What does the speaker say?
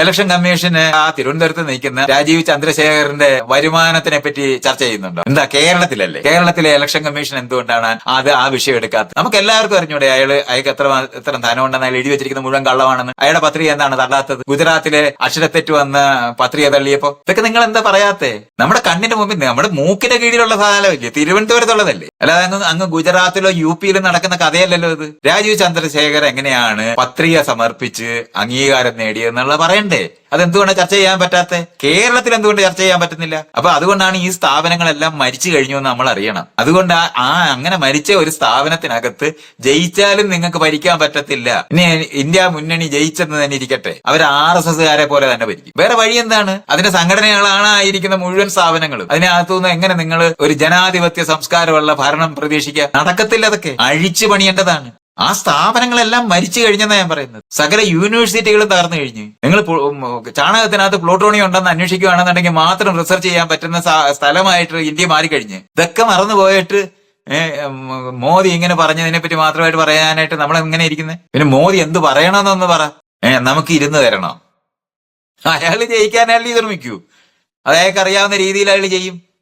Election commission ആ തിരുവനന്തപുരത്ത് നിൽക്കുന്ന രാജീവ് ചന്ദ്രശേഖറിന്റെ വരുമാനത്തിനെ പറ്റി ചർച്ച ചെയ്യുന്നുണ്ടോ? എന്താ കേരളത്തിലല്ലേ? കേരളത്തിലെ ഇലക്ഷൻ കമ്മീഷൻ എന്തുകൊണ്ടാണ് അത് ആ വിഷയം എടുക്കാത്തത്? നമുക്ക് എല്ലാവർക്കും അറിഞ്ഞൂടെ അയാൾ അയാൾക്ക് എത്ര എത്ര ധനം ഉണ്ടെന്ന് അയാൾ എഴുതി വെച്ചിരിക്കുന്ന മുഴുവൻ കള്ളമാണെന്ന്. അയാളുടെ പത്രിക എന്താണ് തള്ളാത്തത്? ഗുജറാത്തിലെ അക്ഷരത്തെറ്റ് വന്ന പത്രിക തള്ളിയപ്പോ ഇതൊക്കെ നിങ്ങൾ എന്താ പറയാത്തേ? നമ്മുടെ കണ്ണിന്റെ മുമ്പിൽ നമ്മുടെ മൂക്കിന്റെ കീഴിലുള്ള സാധനമല്ലേ? തിരുവനന്തപുരത്തുള്ളതല്ലേ? അല്ലാതെ അങ്ങ് അങ്ങ് ഗുജറാത്തിലോ യു പിയിലോ നടക്കുന്ന കഥയല്ലല്ലോ ഇത്. രാജീവ് ചന്ദ്രശേഖർ എങ്ങനെയാണ് പത്രിക സമർപ്പിച്ച് അംഗീകാരം നേടിയെന്നുള്ള പറയണ്ടേ അതെന്തുകൊണ്ട് ചർച്ച ചെയ്യാൻ പറ്റാത്ത? കേരളത്തിൽ എന്തുകൊണ്ട് ചർച്ച ചെയ്യാൻ പറ്റുന്നില്ല? അപ്പൊ അതുകൊണ്ടാണ് ഈ സ്ഥാപനങ്ങളെല്ലാം മരിച്ചു കഴിഞ്ഞു എന്ന് നമ്മൾ അറിയണം. അതുകൊണ്ട് ആ- അങ്ങനെ മരിച്ച ഒരു സ്ഥാപനത്തിനകത്ത് ജയിച്ചാലും നിങ്ങൾക്ക് ഭരിക്കാൻ പറ്റത്തില്ല. ഇനി ഇന്ത്യ മുന്നണി ജയിച്ചെന്ന് തന്നെ ഇരിക്കട്ടെ. അവർ ആർ എസ് എസ്കാരെ പോലെ തന്നെ ഭരിക്കും. വേറെ വഴി എന്താണ്? അതിന്റെ സംഘടനകളാണ് ആയിരിക്കുന്ന മുഴുവൻ സ്ഥാപനങ്ങളും. അതിനകത്തുനിന്ന് എങ്ങനെ നിങ്ങൾ ഒരു ജനാധിപത്യ സംസ്കാരമുള്ള ഭരണം പ്രതീക്ഷിക്കുക? നടക്കത്തില്ല അതൊക്കെ. അഴിച്ചു പണിയേണ്ടതാണ്. ആ സ്ഥാപനങ്ങളെല്ലാം മരിച്ചു കഴിഞ്ഞെന്നാ ഞാൻ പറയുന്നത്. സകല യൂണിവേഴ്സിറ്റികളും തകർന്നു കഴിഞ്ഞു. നിങ്ങൾ ചാണകത്തിനകത്ത് പ്ലൂട്ടോണിയം ഉണ്ടെന്ന് അന്വേഷിക്കുകയാണെന്നുണ്ടെങ്കിൽ മാത്രം റിസർച്ച് ചെയ്യാൻ പറ്റുന്ന സ്ഥലമായിട്ട് ഇന്ത്യ മാറിക്കഴിഞ്ഞ്. ഇതൊക്കെ മറന്നു പോയിട്ട് മോദി ഇങ്ങനെ പറഞ്ഞതിനെ പറ്റി മാത്രമായിട്ട് പറയാനായിട്ട് നമ്മൾ എങ്ങനെ ഇരിക്കുന്നത് പിന്നെ മോദി എന്ത് പറയണമെന്നൊന്ന് പറ. നമുക്ക് ഇരുന്ന് തരണോ. അയാൾ ജയിക്കാൻ അയാൾ ശ്രമിക്കൂ അത് അയാൾക്ക് അറിയാവുന്ന രീതിയിൽ അയാൾ ചെയ്യും.